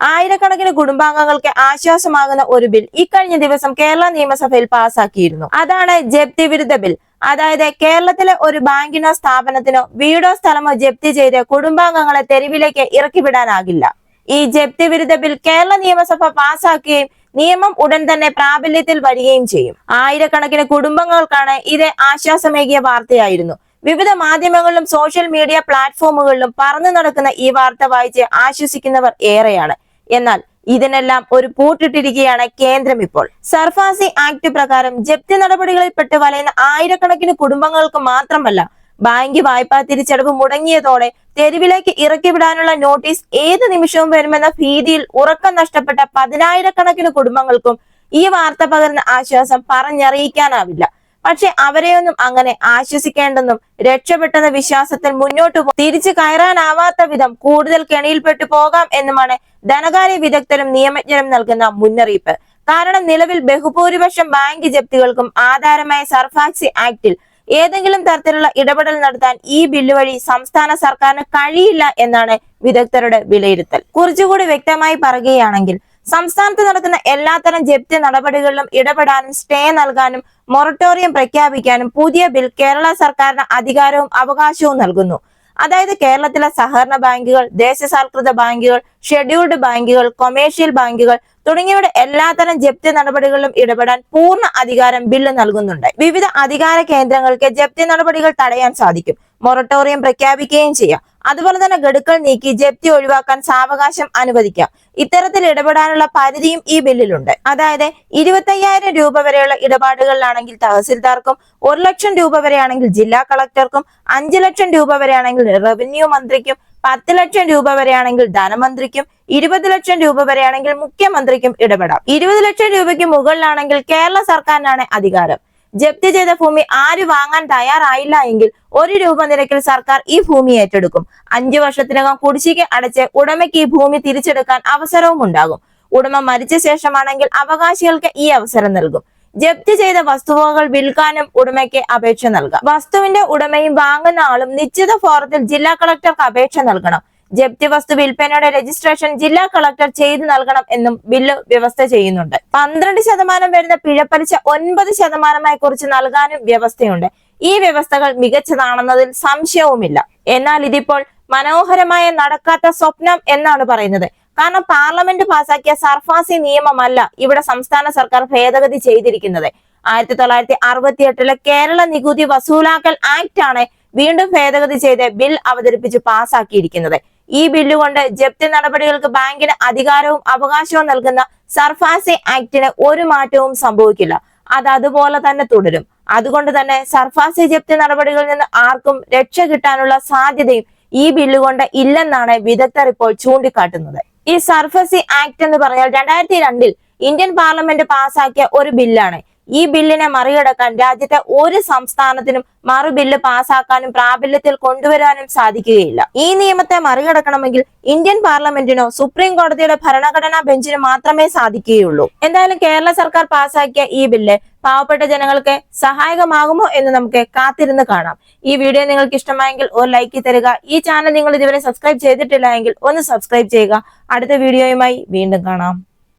ആയിരക്കണക്കിന് കുടുംബാംഗങ്ങൾക്ക് ആശ്വാസമാകുന്ന ഒരു ബിൽ ഇക്കഴിഞ്ഞ ദിവസം കേരള നിയമസഭയിൽ പാസാക്കിയിരുന്നു. അതാണ് ജപ്തി വിരുദ്ധ ബിൽ. അതായത് കേരളത്തിലെ ഒരു ബാങ്കിനോ സ്ഥാപനത്തിനോ വീടോ സ്ഥലമോ ജപ്തി ചെയ്ത് കുടുംബാംഗങ്ങളെ തെരുവിലേക്ക് ഇറക്കിവിടാനാകില്ല. ഈ ജപ്തി വിരുദ്ധ ബിൽ കേരള നിയമസഭ പാസാക്കുകയും നിയമം ഉടൻ തന്നെ പ്രാബല്യത്തിൽ വരികയും ചെയ്യും. ആയിരക്കണക്കിന് കുടുംബങ്ങൾക്കാണ് ഇത് ആശ്വാസമേകിയ വാർത്തയായിരുന്നു. വിവിധ മാധ്യമങ്ങളിലും സോഷ്യൽ മീഡിയ പ്ലാറ്റ്ഫോമുകളിലും പറന്നു നടക്കുന്ന ഈ വാർത്ത വായിച്ച് ആശ്വസിക്കുന്നവർ ഏറെയാണ്. എന്നാൽ ഇതിനെല്ലാം ഒരു പൂട്ടിട്ടിരിക്കുകയാണ് കേന്ദ്രം ഇപ്പോൾ. സർഫാസി ആക്ട് പ്രകാരം ജപ്തി നടപടികളിൽ പെട്ട് വലയുന്ന ആയിരക്കണക്കിന് കുടുംബങ്ങൾക്ക് മാത്രമല്ല ബാങ്ക് വായ്പാ തിരിച്ചടവ് മുടങ്ങിയതോടെ തെരുവിലേക്ക് ഇറക്കിവിടാനുള്ള നോട്ടീസ് ഏത് നിമിഷവും വരുമെന്ന ഭീതിയിൽ ഉറക്കം നഷ്ടപ്പെട്ട പതിനായിരക്കണക്കിന് കുടുംബങ്ങൾക്കും ഈ വാർത്ത പകർന്ന ആശ്വാസം പറഞ്ഞറിയിക്കാനാവില്ല. പക്ഷെ അവരെയൊന്നും അങ്ങനെ ആശ്വസിക്കേണ്ടെന്നും രക്ഷപ്പെട്ടെന്ന വിശ്വാസത്തിൽ മുന്നോട്ട് തിരിച്ചു കയറാനാവാത്ത വിധം കൂടുതൽ കെണിയിൽപ്പെട്ടു പോകാം എന്നുമാണ് ധനകാര്യ വിദഗ്ധരും നിയമജ്ഞരും നൽകുന്ന മുന്നറിയിപ്പ്. കാരണം നിലവിൽ ബഹുഭൂരിപക്ഷം ബാങ്ക് ജപ്തികൾക്കും ആധാരമായ സർഫാക്സി ആക്ടിൽ ഏതെങ്കിലും തരത്തിലുള്ള ഇടപെടൽ നടത്താൻ ഈ ബില്ല് വഴി സംസ്ഥാന സർക്കാരിന് കഴിയില്ല എന്നാണ് വിദഗ്ധരുടെ വിലയിരുത്തൽ. കുറച്ചുകൂടി വ്യക്തമായി പറയുകയാണെങ്കിൽ സംസ്ഥാനത്ത് നടക്കുന്ന എല്ലാത്തരം ജപ്തി നടപടികളിലും ഇടപെടാനും സ്റ്റേ നൽകാനും മൊറട്ടോറിയം പ്രഖ്യാപിക്കാനും പുതിയ ബിൽ കേരള സർക്കാരിന് അധികാരവും അവകാശവും നൽകുന്നു. അതായത് കേരളത്തിലെ സഹകരണ ബാങ്കുകൾ ദേശസാൽകൃത ബാങ്കുകൾ ഷെഡ്യൂൾഡ് ബാങ്കുകൾ കൊമേഴ്ഷ്യൽ ബാങ്കുകൾ തുടങ്ങിയവയുടെ എല്ലാത്തരം ജപ്തി നടപടികളിലും ഇടപെടാൻ പൂർണ അധികാരം ബില്ല് നൽകുന്നുണ്ട്. വിവിധ അധികാര കേന്ദ്രങ്ങൾക്ക് ജപ്തി നടപടികൾ തടയാൻ സാധിക്കും. മൊറട്ടോറിയം പ്രഖ്യാപിക്കുകയും ചെയ്യാം. അതുപോലെ തന്നെ ഗഡുക്കൾ നീക്കി ജപ്തി ഒഴിവാക്കാൻ സാവകാശം അനുവദിക്കാം. ഇത്തരത്തിൽ ഇടപെടാനുള്ള പരിധിയും ഈ ബില്ലിലുണ്ട്. അതായത് ഇരുപത്തയ്യായിരം രൂപ വരെയുള്ള ഇടപാടുകളിലാണെങ്കിൽ തഹസിൽദാർക്കും ഒരു ലക്ഷം രൂപ വരെയാണെങ്കിൽ ജില്ലാ കളക്ടർക്കും അഞ്ചു ലക്ഷം രൂപ വരെയാണെങ്കിൽ റവന്യൂ മന്ത്രിക്കും പത്ത് ലക്ഷം രൂപ വരെയാണെങ്കിൽ ധനമന്ത്രിക്കും ഇരുപത് ലക്ഷം രൂപ വരെയാണെങ്കിൽ മുഖ്യമന്ത്രിക്കും ഇടപെടാം. ഇരുപത് ലക്ഷം രൂപയ്ക്ക് മുകളിലാണെങ്കിൽ കേരള സർക്കാരിനാണ് അധികാരം. ജപ്തി ചെയ്ത ഭൂമി ആര് വാങ്ങാൻ തയ്യാറായില്ല എങ്കിൽ ഒരു രൂപ നിരക്കിൽ സർക്കാർ ഈ ഭൂമി ഏറ്റെടുക്കും. അഞ്ചു വർഷത്തിനകം കുടിശ്ശിക അടച്ച് ഉടമയ്ക്ക് ഈ ഭൂമി തിരിച്ചെടുക്കാൻ അവസരവും ഉണ്ടാകും. ഉടമ മരിച്ച ശേഷമാണെങ്കിൽ അവകാശികൾക്ക് ഈ അവസരം നൽകും. ജപ്തി ചെയ്ത വസ്തുവകകൾ വിൽക്കാനും ഉടമയ്ക്ക് അപേക്ഷ നൽകാം. വസ്തുവിന്റെ ഉടമയും വാങ്ങുന്ന ആളും നിശ്ചിത ഫോറത്തിൽ ജില്ലാ കളക്ടർക്ക് അപേക്ഷ നൽകണം. ജപ്തി വസ്തു വിൽപ്പനയുടെ രജിസ്ട്രേഷൻ ജില്ലാ കളക്ടർ ചെയ്തു നൽകണം എന്നും ബില്ല് വ്യവസ്ഥ ചെയ്യുന്നുണ്ട്. പന്ത്രണ്ട് ശതമാനം വരുന്ന പിഴപ്പലിശ ഒൻപത് ശതമാനമായി കുറിച്ച് നൽകാനും വ്യവസ്ഥയുണ്ട്. ഈ വ്യവസ്ഥകൾ മികച്ചതാണെന്നതിൽ സംശയവുമില്ല. എന്നാൽ ഇതിപ്പോൾ മനോഹരമായ നടക്കാത്ത സ്വപ്നം എന്നാണ് പറയുന്നത്. കാരണം പാർലമെന്റ് പാസാക്കിയ സർഫാസി നിയമമല്ല ഇവിടെ സംസ്ഥാന സർക്കാർ ഭേദഗതി ചെയ്തിരിക്കുന്നത്. ആയിരത്തി തൊള്ളായിരത്തി അറുപത്തി എട്ടിലെ കേരള നികുതി വസൂലാക്കൽ ആക്ട് ആണ് വീണ്ടും ഭേദഗതി ചെയ്ത് ബിൽ അവതരിപ്പിച്ച് പാസാക്കിയിരിക്കുന്നത്. ഈ ബില്ലുകൊണ്ട് ജപ്തി നടപടികൾക്ക് ബാങ്കിന് അധികാരവും അവകാശവും നൽകുന്ന സർഫാസി ആക്ടിന് ഒരു മാറ്റവും സംഭവിക്കില്ല. അത് അതുപോലെ തന്നെ തുടരും. അതുകൊണ്ട് തന്നെ സർഫാസി ജപ്തി നടപടികളിൽ നിന്ന് ആർക്കും രക്ഷ കിട്ടാനുള്ള സാധ്യതയും ഈ ബില്ലുകൊണ്ട് ഇല്ലെന്നാണ് വിദഗ്ധർ ഇപ്പോൾ ചൂണ്ടിക്കാട്ടുന്നത്. ഈ സർഫസി ആക്ട് എന്ന് പറഞ്ഞാൽ രണ്ടായിരത്തി രണ്ടിൽ ഇന്ത്യൻ പാർലമെന്റ് പാസാക്കിയ ഒരു ബില്ലാണ്. ഈ ബില്ലിനെ മറികടക്കാൻ രാജ്യത്തെ ഒരു സംസ്ഥാനത്തിനും മറു ബില്ല് പാസാക്കാനും പ്രാബല്യത്തിൽ കൊണ്ടുവരാനും സാധിക്കുകയില്ല. ഈ നിയമത്തെ മറികടക്കണമെങ്കിൽ ഇന്ത്യൻ പാർലമെന്റിനോ സുപ്രീം കോടതിയുടെ ഭരണഘടനാ ബെഞ്ചിനോ മാത്രമേ സാധിക്കുകയുള്ളൂ. എന്തായാലും കേരള സർക്കാർ പാസാക്കിയ ഈ ബില്ല് പാവപ്പെട്ട ജനങ്ങൾക്ക് സഹായകമാകുമോ എന്ന് നമുക്ക് കാത്തിരുന്ന് കാണാം. ഈ വീഡിയോ നിങ്ങൾക്ക് ഇഷ്ടമായെങ്കിൽ ഒരു ലൈക്ക് തരിക. ഈ ചാനൽ നിങ്ങൾ ഇതുവരെ സബ്സ്ക്രൈബ് ചെയ്തിട്ടില്ല ഒന്ന് സബ്സ്ക്രൈബ് ചെയ്യുക. അടുത്ത വീഡിയോയുമായി വീണ്ടും കാണാം.